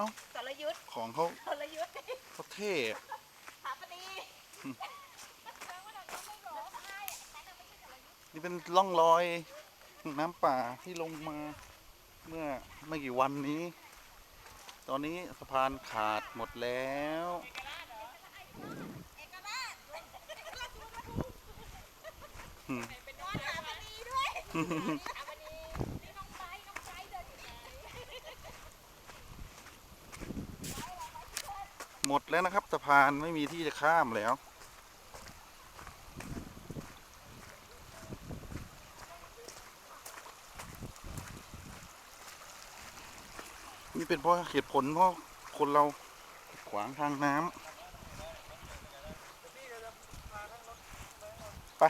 าสรยุทธ์ของเขาสรยุทธ์เขาเท่อะถาปนีนี่เป็นร่องรอยน้ำป่าที่ลงมาเมื่อไม่กี่วันนี้ ตอนนี้สะพานขาดหมดแล้วเอกราชอืม เป็นน้องถาปนีด้วยถาปนีนี่น้องไบร์ทน้องไบร์ทเดินอยู่ไหน หมดแล้วนะครับสะพานไม่มีที่จะข้ามแล้ว นี่เป็นเพราะเหตุผลเพราะคนเราขวางทางน้ำไป